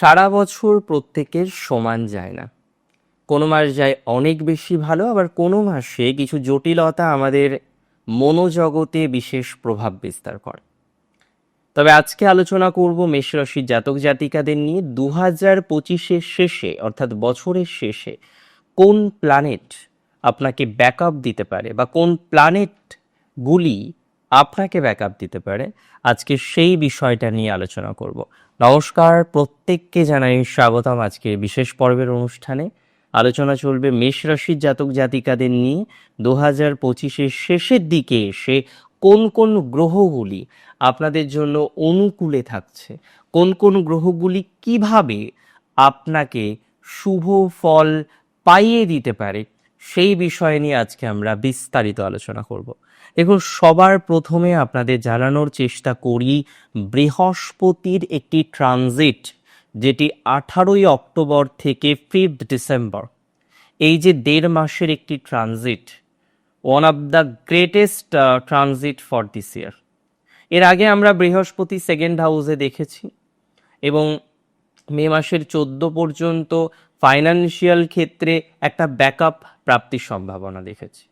সারা বছর প্রত্যেকের সমান যায় না। কোনো মাস যায় অনেক বেশি ভালো, আবার কোনো মাসে কিছু জটিলতা আমাদের মনোজগতে বিশেষ প্রভাব বিস্তার করে। তবে আজকে আলোচনা করব মেষ রাশির জাতক জাতিকাদের নিয়ে দু হাজার পঁচিশের শেষে, অর্থাৎ বছরের শেষে, কোন প্ল্যানেট আপনাকে ব্যাকআপ দিতে পারে বা কোন প্ল্যানেটগুলি আপনাকে ব্যাকআপ দিতে পারে। আজকে সেই বিষয়টা নিয়ে আলোচনা করব। নমস্কার, প্রত্যেককে জানাই স্বাগতম আজকের বিশেষ পর্বের অনুষ্ঠানে। আলোচনা চলবে মেষ রাশির জাতক জাতিকাদের নিয়ে। দু হাজার পঁচিশের শেষের দিকে এসে কোন কোন গ্রহগুলি আপনাদের জন্য অনুকূলে থাকছে? কোন কোন গ্রহগুলি কীভাবে আপনাকে শুভ ফল পাইয়ে দিতে পারে? সেই বিষয় নিয়ে আজকে আমরা বিস্তারিত আলোচনা করব। দেখুন, সবার প্রথমে আপনাদের জানানোর চেষ্টা করি, বৃহস্পতির একটি ট্রানজিট, যেটি আঠারোই অক্টোবর থেকে ফিফথ ডিসেম্বর। এই যে দেড় মাসের একটি transit one of the greatest transit for this year এর আগে আমরা বৃহস্পতি সেকেন্ড হাউসে দেখেছি এবং মে মাসের চোদ্দ পর্যন্ত ফাইন্যান্সিয়াল ক্ষেত্রে একটা ব্যাকআপ প্রাপ্তির সম্ভাবনা দেখেছি।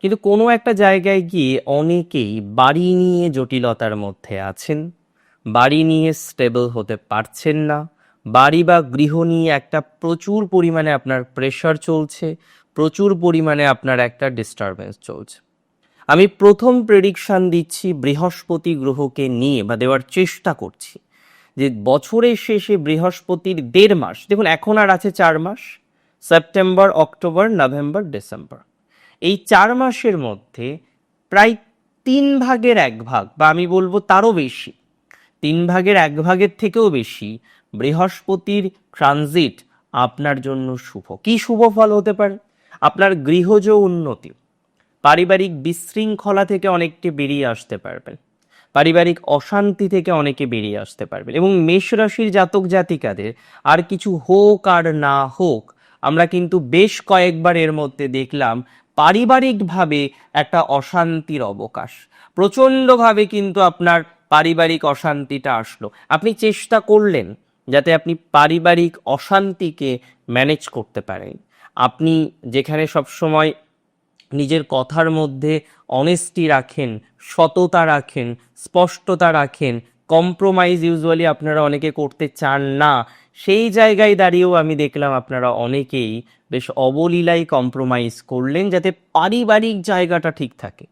কিন্তু কোনো একটা জায়গায় গিয়ে অনেকেই বাড়ি নিয়ে জটিলতার মধ্যে আছেন, বাড়ি নিয়ে স্টেবল হতে পারছেন না, বাড়ি বা গৃহ নিয়ে একটা প্রচুর পরিমাণে আপনার প্রেশার চলছে, প্রচুর পরিমাণে আপনার একটা ডিস্টারবেন্স চলছে। আমি প্রথম প্রেডিকশন দিচ্ছি বৃহস্পতি গ্রহকে নিয়ে বা দেওয়ার চেষ্টা করছি। যে বছরের শেষে বৃহস্পতির দেড় মাস, দেখুন এখন আর আছে চার মাস, সেপ্টেম্বর, অক্টোবর, নভেম্বর, ডিসেম্বর। এই চার মাসের মধ্যে প্রায় তিন ভাগের এক ভাগ, বা আমি বলব তারও বেশি, তিন ভাগের এক ভাগের থেকেও বেশি বৃহস্পতির ট্রানজিট আপনার জন্য শুভ। কি শুভ ফল হতে পারে? আপনার গৃহজ উন্নতি, পারিবারিক বিশৃঙ্খলা থেকে অনেকটি বেরিয়ে আসতে পারবেন। পারিবারিক অশান্তি থেকে অনেকে বেরিয়ে আসতে পারবেন। এবং মেষ রাশির জাতক জাতিকাদের, আর কিছু হোক আর না হোক, আমরা কিন্তু বেশ কয়েকবার এর মধ্যে দেখলাম পারিবারিকভাবে একটা অশান্তির অবকাশ। প্রচণ্ডভাবে কিন্তু আপনার পারিবারিক অশান্তিটা আসলো। আপনি চেষ্টা করলেন যাতে আপনি পারিবারিক অশান্তিকে ম্যানেজ করতে পারেন। আপনি যেখানে সবসময় নিজের কথার মধ্যে অনেস্টি রাখেন, সততা রাখেন, স্পষ্টতা রাখেন কম্প্রোমাইজ ইউজুয়ালি আপনারা অনেকে করতে চান না। সেই জায়গায় দাঁড়িয়েও আমি দেখলাম আপনারা অনেকেই বেশ অবলীলায় কম্প্রোমাইজ করলেন যাতে পারিবারিক জায়গাটা ঠিক থাকে।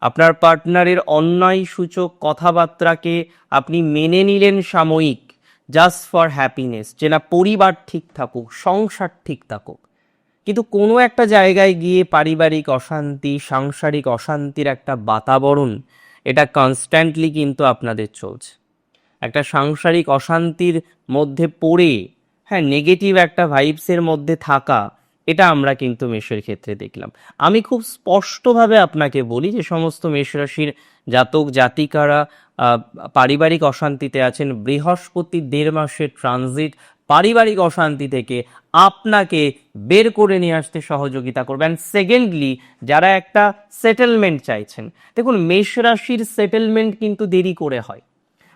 আপনার পার্টনারের অন্যায় সূচক কথাবার্তাকে আপনি মেনে নিলেন সাময়িক জাস্ট ফর হ্যাপিনেস যে না পরিবার ঠিক থাকুক, সংসার ঠিক থাকুক। কিন্তু কোনো একটা জায়গায় গিয়ে পারিবারিক অশান্তি, সাংসারিক অশান্তির একটা বাতাবরণ, এটা কনস্ট্যান্টলি কিন্তু আপনাদের চলছে। একটা সাংসারিক অশান্তির মধ্যে পড়ে হ্যাঁ নেগেটিভ একটা ভাইবসের মধ্যে থাকা, এটা আমরা কিন্তু মেষের ক্ষেত্রে দেখলাম। আমি খুব স্পষ্টভাবে আপনাকে বলি যে সমস্ত মেষ রাশির জাতক, জাতিকারা পারিবারিক অশান্তিতে আছেন, বৃহস্পতি দেড় মাসের ট্রানজিট পারিবারিক অশান্তি থেকে আপনাকে বের করে নিয়ে আসতে সহযোগিতা করবে। অ্যান্ড সেকেন্ডলি যারা একটা সেটেলমেন্ট চাইছেন, দেখুন মেষ রাশির সেটেলমেন্ট কিন্তু দেরি করে হয়।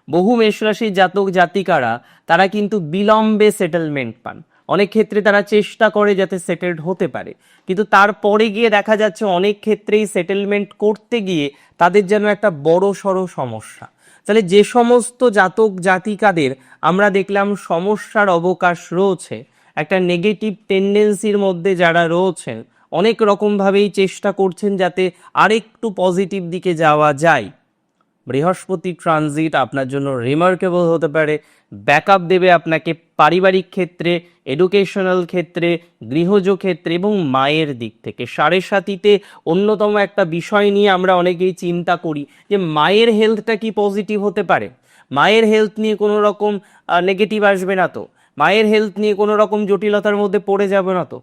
বহু মেষ রাশির জাতক জাতিকারা, তারা কিন্তু বিলম্বে সেটেলমেন্ট পান। অনেক ক্ষেত্রে তারা চেষ্টা করে যাতে সেটেলড হতে পারে। কিন্তু তারপরে গিয়ে দেখা যাচ্ছে অনেক ক্ষেত্রেই সেটেলমেন্ট করতে গিয়ে তাদের যেন একটা বড় সড়ো সমস্যা। তাহলে যে সমস্ত জাতক জাতিকাদের আমরা দেখলাম সমস্যার অবকাশ রয়েছে। একটা নেগেটিভ টেন্ডেন্সির মধ্যে যারা রয়েছেন, অনেক রকমভাবেই চেষ্টা করছেন যাতে আরেকটু পজিটিভ দিকে যাওয়া যায়। বৃহস্পতি ট্রানজিট আপনার জন্য রিমার্কেবল হতে পারে। ব্যাকআপ দেবে আপনাকে পারিবারিক ক্ষেত্রে এডুকেশনাল ক্ষেত্রে, গৃহজ ক্ষেত্রে এবং মায়ের দিক থেকে। সাড়ে সাতিতে অন্যতম একটা বিষয় নিয়ে আমরা অনেকেই চিন্তা করি যে মায়ের হেলথটা কি পজিটিভ হতে পারে? মায়ের হেলথ নিয়ে কোনো রকম নেগেটিভ আসবে না তো। মায়ের হেলথ নিয়ে কোনো রকম জটিলতার মধ্যে পড়ে যাবে না তো।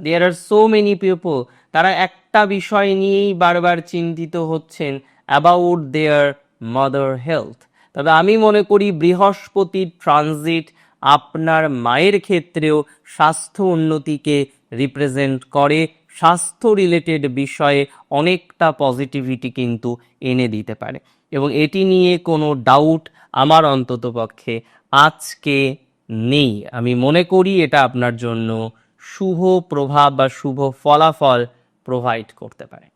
There are so many people তারা একটা বিষয় নিয়েই বারবার চিন্তিত হচ্ছেন অ্যাবাউট দেয়ার মাদার হেলথ তবে আমি মনে করি বৃহস্পতির ট্রানজিট আপনার মায়ের ক্ষেত্রেও স্বাস্থ্য উন্নতিকে রিপ্রেজেন্ট করে। স্বাস্থ্য রিলেটেড বিষয়ে অনেকটা পজিটিভিটি কিন্তু এনে দিতে পারে। এবং এটি নিয়ে কোনো ডাউট আমার অন্ততপক্ষে আজকে নেই। আমি মনে করি এটা আপনার জন্য শুভ প্রভাব বা শুভ ফলাফল প্রোভাইড করতে পারে।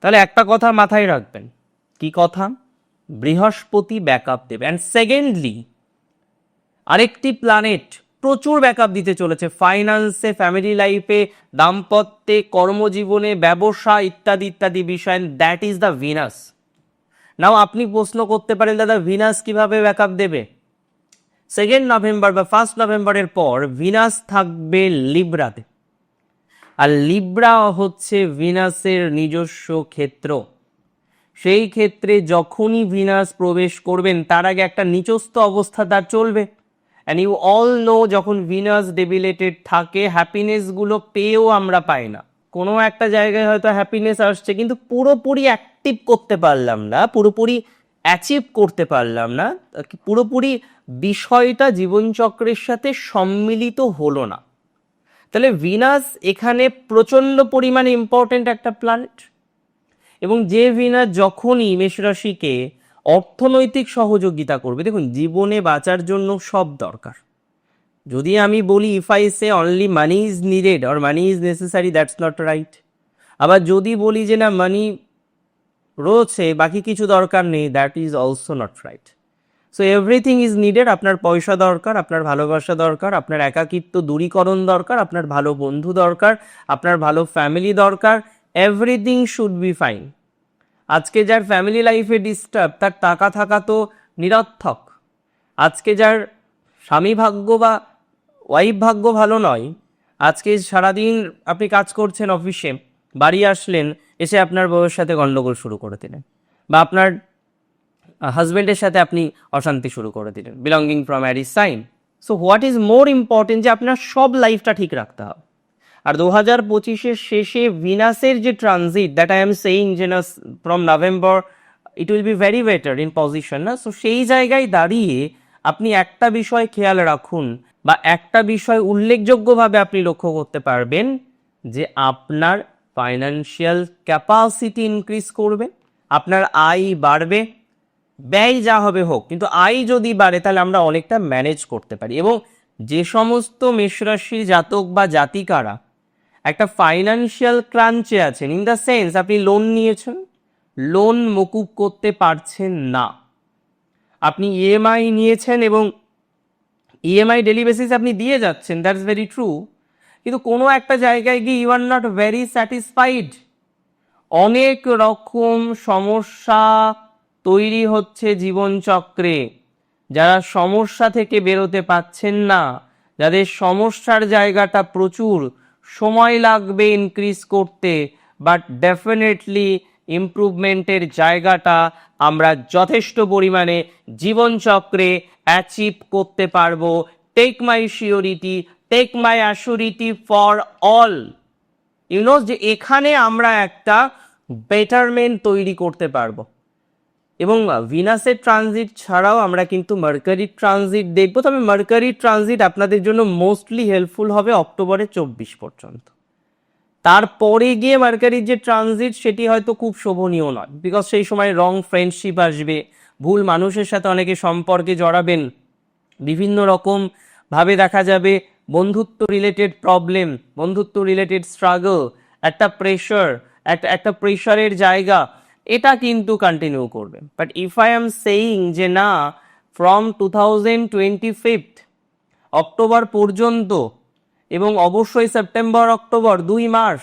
তাহলে একটা কথা মাথায় রাখবেন। কি কথা? বৃহস্পতি ব্যাকআপ দেবে। অ্যান্ড সেকেন্ডলি আরেকটি প্ল্যানেট প্রচুর ব্যাকআপ দিতে চলেছে। ফাইন্যান্সে ফ্যামিলি লাইফে দাম্পত্যে, কর্মজীবনে, ব্যবসা ইত্যাদি ইত্যাদি বিষয়। That is the Venus now আপনি প্রশ্ন করতে পারেন, দাদা ভিনাস কীভাবে ব্যাকআপ দেবে? সেকেন্ড নভেম্বর বা ফার্স্ট নভেম্বরের পর ভিনাস থাকবে লিব্রাতে আর লিব্রা হচ্ছে ভিনাসের নিজস্ব ক্ষেত্র। সেই ক্ষেত্রে যখনই ভিনাস প্রবেশ করবেন, তার আগে একটা নিচস্থ অবস্থা তার চলবে। অ্যান্ড ইউ অল নো যখন ভিনাস ডেবিলেটেড থাকে হ্যাপিনেসগুলো পেয়েও আমরা পাই না। কোনো একটা জায়গায় হয়তো হ্যাপিনেস আসছে, কিন্তু পুরোপুরি অ্যাক্টিভ করতে পারলাম না, পুরোপুরি অ্যাচিভ করতে পারলাম না পুরোপুরি বিষয়টা জীবনচক্রের সাথে সম্মিলিত হলো না। তাহলে ভিনাস এখানে প্রচণ্ড পরিমাণে ইম্পর্টেন্ট একটা প্ল্যানেট এবং যে ভিনাস যখনই মেষ রাশিকে অর্থনৈতিক সহযোগিতা করবে, দেখুন, জীবনে বাঁচার জন্য সব দরকার। যদি আমি বলি if I say only money is needed or money is necessary that's not right আবার যদি বলি যে না মানি রয়েছে, বাকি কিছু দরকার নেই that is also not right so everything is needed আপনার পয়সা দরকার, আপনার ভালোবাসা দরকার, আপনার একাকিত্ব দূরীকরণ দরকার, আপনার ভালো বন্ধু দরকার, আপনার ভালো ফ্যামিলি দরকার এভরিথিং শুড বি ফাইন আজকে যার ফ্যামিলি লাইফে ডিস্টার্ব তার টাকা থাকা তো নিরর্থক। আজকে যার স্বামী ভাগ্য বা ওয়াইফ ভাগ্য ভালো নয়। আজকে সারাদিন আপনি কাজ করছেন অফিসে, বাড়ি আসলেন, এসে আপনার বউয়ের সাথে গন্ডগোল শুরু করে দিলেন বা আপনার হাজব্যান্ডের সাথে আপনি অশান্তি শুরু করে দিলেন। Belonging from Aries sign so what is more important যে আপনার সব লাইফটা ঠিক রাখতে হবে। আর দু হাজার পঁচিশের শেষে ভিনাসের যে transit that I am saying যে না from November it will be very better in position না। সো সেই জায়গায় দাঁড়িয়ে আপনি একটা বিষয় খেয়াল রাখুন বা একটা বিষয় উল্লেখযোগ্যভাবে আপনি লক্ষ্য করতে পারবেন যে আপনার ফাইন্যান্সিয়াল ক্যাপাসিটি ইনক্রিজ করবে, আপনার আয় বাড়বে, ব্যয় যা হবে হোক, কিন্তু আয় যদি বাড়ে তাহলে আমরা অনেকটা ম্যানেজ করতে পারি এবং যে সমস্ত মেষরাশির জাতক বা জাতিকারা একটা ফাইন্যান্সিয়াল ক্রাঞ্চে আছেন ইন দ্য সেন্স আপনি লোন নিয়েছেন লোন মকুব করতে পারছেন না। আপনি ইএমআই নিয়েছেন এবং ইএমআই ডেলি বেসিস আপনি দিয়ে যাচ্ছেন দ্যাটস ভেরি ট্রু কিন্তু কোনো একটা জায়গায় গিয়ে you are not very satisfied অনেক রকম সমস্যা তৈরি হচ্ছে জীবনচক্রে। যারা সমস্যা থেকে বেরোতে পাচ্ছেন না, যাদের সমস্যার জায়গাটা প্রচুর, সময় লাগবে ইনক্রিজ করতে বাট ডেফিনেটলি ইমপ্রুভমেন্টের জায়গাটা আমরা যথেষ্ট পরিমাণে জীবনচক্রে অ্যাচিভ করতে পারব। Take my surety take my assurity for all you know যে এখানে আমরা একটা বেটারমেন্ট তৈরি করতে পারব। এবং ভিনাসের ট্রানজিট ছাড়াও আমরা কিন্তু মার্কারি ট্রানজিট দেখব। তবে মার্কারি ট্রানজিট আপনাদের জন্য মোস্টলি হেল্পফুল হবে অক্টোবরের চব্বিশ পর্যন্ত। তারপরে গিয়ে মার্কারির যে ট্রানজিট সেটি হয়তো খুব শোভনীয় নয় বিকজ সেই সময় রং ফ্রেন্ডশিপ আসবে, ভুল মানুষের সাথে অনেকে সম্পর্কে জড়াবেন, বিভিন্ন রকম ভাবে দেখা যাবে বন্ধুত্ব রিলেটেড প্রবলেম বন্ধুত্ব রিলেটেড স্ট্রাগল একটা প্রেশার একটা একটা প্রেশারের জায়গা, এটা কিন্তু কন্টিনিউ করবে। But if I am saying যে না from two thousand twenty fifth October পর্যন্ত এবং অবশ্যই সেপ্টেম্বর, অক্টোবর দুই মাস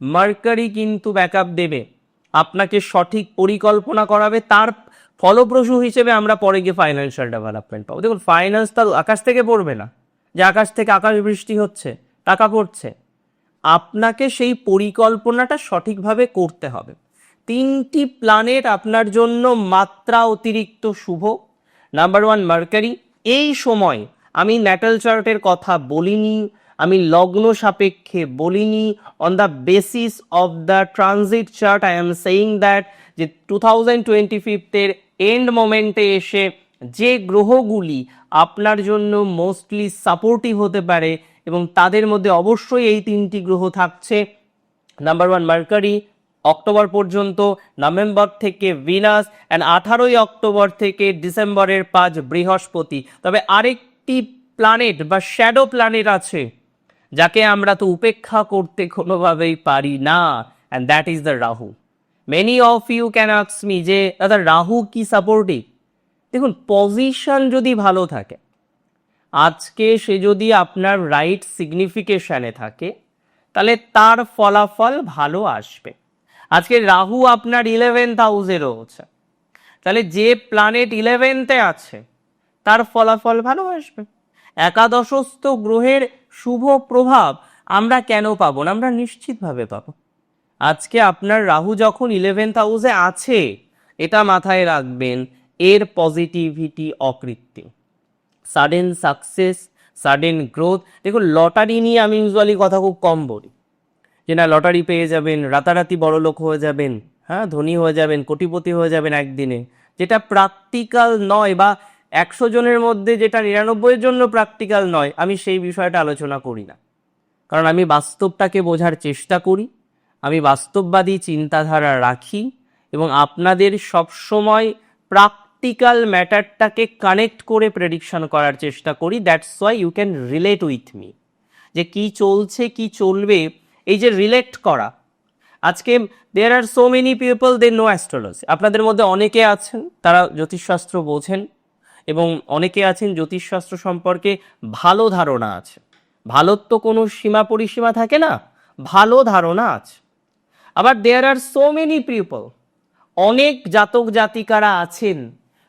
মার্কারি কিন্তু ব্যাকআপ দেবে। আপনাকে সঠিক পরিকল্পনা করাবে, তার ফলপ্রসূ হিসেবে আমরা পরে গিয়ে ফাইন্যান্সিয়াল ডেভেলপমেন্ট পাবো। দেখুন ফাইন্যান্স তার আকাশ থেকে পড়বে না, যে আকাশ থেকে আকাশ বৃষ্টি হচ্ছে, টাকা পড়ছে। আপনাকে সেই পরিকল্পনাটা সঠিকভাবে করতে হবে। তিনটি প্ল্যানেট আপনার জন্য মাত্রা অতিরিক্ত শুভ। Number one, mercury. এই সময় আমি ন্যাটাল চার্টের কথা বলিনি আমি লগ্ন সাপেক্ষে বলিনি। On the basis of the transit chart I am saying that যে টু থাউজেন্ড টোয়েন্টি ফিফথের এন্ড মোমেন্টে এসে যে গ্রহগুলি আপনার জন্য মোস্টলি সাপোর্টিভ হতে পারে এবং তাদের মধ্যে অবশ্যই এই তিনটি গ্রহ থাকছে। নাম্বার ওয়ান মার্কারি অক্টোবর পর্যন্ত নভেম্বর থেকে ভিনাস অ্যান্ড আঠারোই অক্টোবর থেকে ডিসেম্বরের পাঁচ বৃহস্পতি। তবে আরেকটি প্ল্যানেট বা শ্যাডো প্ল্যানেট আছে যাকে আমরা তো উপেক্ষা করতে কোনোভাবেই পারি না and that is the Rahu many of you can আক্স me যে, দাদা রাহু কি সাপোর্টিভ দেখুন পজিশন যদি ভালো থাকে, আজকে সে যদি আপনার রাইট সিগনিফিকেশনে থাকে, তাহলে তার ফলাফল ভালো আসবে। আজকে রাহু আপনার ইলেভেন্থ হাউসে রয়েছে। তাহলে যে প্ল্যানেট ইলেভেন্থে আছে, তার ফলাফল ভালো আসবে। একাদশস্থ গ্রহের শুভ প্রভাব আমরা কেন পাবো না? আমরা নিশ্চিতভাবে পাবো। আজকে আপনার রাহু যখন ইলেভেন্থ হাউসে আছে, এটা মাথায় রাখবেন, এর পজিটিভিটি অকৃত্রিম। সাডেন সাকসেস সাডেন গ্রোথ দেখুন, লটারি নিয়ে আমি ইউজুয়ালি কথা খুব কম বলি। যে না, লটারি পেয়ে যাবেন, রাতারাতি বড় লোক হয়ে যাবেন হ্যাঁ ধনী হয়ে যাবেন, কোটিপতি হয়ে যাবেন একদিনে। যেটা প্র্যাকটিক্যাল নয় বা একশো জনের মধ্যে যেটা নিরানব্বইয়ের জন্য প্র্যাকটিক্যাল নয়, আমি সেই বিষয়টা আলোচনা করি না। কারণ আমি বাস্তবটাকে বোঝার চেষ্টা করি, আমি বাস্তববাদী চিন্তাধারা রাখি এবং আপনাদের সবসময় প্র্যাকটিক্যাল ম্যাটারটাকে কানেক্ট করে প্রেডিকশন করার চেষ্টা করি that's why you can relate with me যে কি চলছে, কি চলবে, এই যে রিলেট করা। আজকে there are so many people they know astrology আপনাদের মধ্যে অনেকে আছেন, তারা জ্যোতিষশাস্ত্র বোঝেন এবং অনেকে আছেন জ্যোতিষশাস্ত্র সম্পর্কে ভালো ধারণা আছে। ভালোর তো কোনো সীমা পরিসীমা থাকে না, ভালো ধারণা আছে। আবার there are so many people অনেক জাতক জাতিকারা আছেন,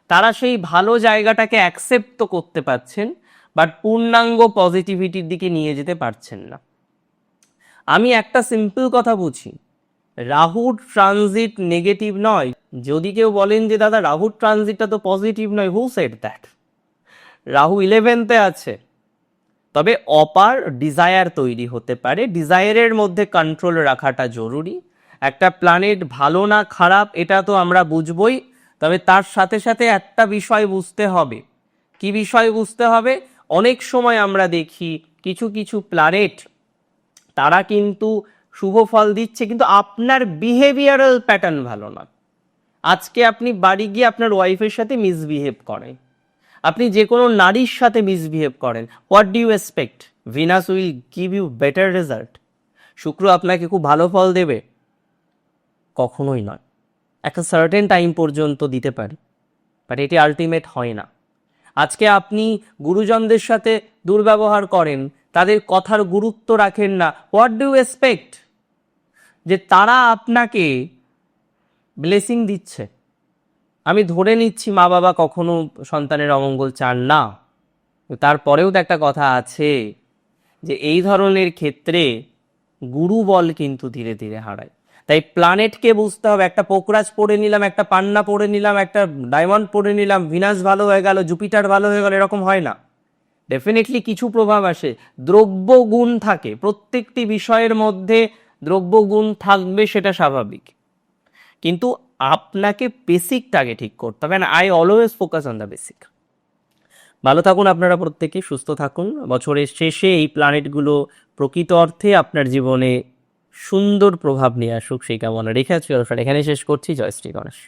তারা সেই ভালো জায়গাটাকে অ্যাকসেপ্ট তো করতে পারছেন বাট পূর্ণাঙ্গ পজিটিভিটির দিকে নিয়ে যেতে পারছেন না। আমি একটা সিম্পল কথা বুঝি রাহুর ট্রানজিট নেগেটিভ নয়। যদি কেউ বলেন যে, দাদা, রাহুর ট্রানজিটটা তো পজিটিভ নয় হু সেট দ্যাট রাহু ইলেভেন্থে আছে। তবে অপার ডিজায়ার তৈরি হতে পারে। ডিজায়ারের মধ্যে কন্ট্রোল রাখাটা জরুরি। একটা প্ল্যানেট ভালো না খারাপ, এটা তো আমরা বুঝবই। তবে তার সাথে সাথে একটা বিষয় বুঝতে হবে। কি বিষয় বুঝতে হবে? অনেক সময় আমরা দেখি, কিছু কিছু প্ল্যানেট তারা কিন্তু শুভ ফল দিচ্ছে, কিন্তু আপনার বিহেভিয়ারাল প্যাটার্ন ভালো না আজকে আপনি বাড়ি গিয়ে আপনার ওয়াইফের সাথে মিসবিহেভ করেন। আপনি যে কোনো নারীর সাথে মিসবিহেভ করেন। What do you expect Venus will give you better result শুক্র আপনাকে খুব ভালো ফল দেবে। কখনোই নয়। একটা সার্টেন টাইম পর্যন্ত দিতে পারে। বাট এটি আলটিমেট হয় না। আজকে আপনি গুরুজনদের সাথে দুর্ব্যবহার করেন, তাদের কথার গুরুত্ব রাখেন না। হোয়াট ডু এক্সপেক্ট যে তারা আপনাকে ব্লেসিং দিচ্ছে। আমি ধরে নিচ্ছি মা বাবা কখনো সন্তানের অমঙ্গল চান না। তারপরেও তো একটা কথা আছে যে এই ধরনের ক্ষেত্রে গুরু বল কিন্তু ধীরে ধীরে হারায়। তাই প্ল্যানেটকে বুঝতে হবে, একটা পোকরাজ পড়ে নিলাম, একটা পান্না পড়ে নিলাম, একটা ডায়মন্ড পড়ে নিলাম ভিনাস ভালো হয়ে গেল জুপিটার ভালো হয়ে গেল, এরকম হয় না। ডেফিনেটলি কিছু প্রভাব আসে দ্রব্য গুণ থাকে, প্রত্যেকটি বিষয়ের মধ্যে দ্রব্য গুণ থাকবে সেটা স্বাভাবিক। কিন্তু আপনাকে বেসিকটাকে ঠিক করতে হবে। I always focus on the basic ভালো থাকুন আপনারা প্রত্যেকে, সুস্থ থাকুন। বছরের শেষে এই প্ল্যানেটগুলো প্রকৃত অর্থে আপনার জীবনে সুন্দর প্রভাব নিয়ে আসুক, সেই কামনা রেখে আছি এখানে শেষ করছি। জয় শ্রী গণেশ।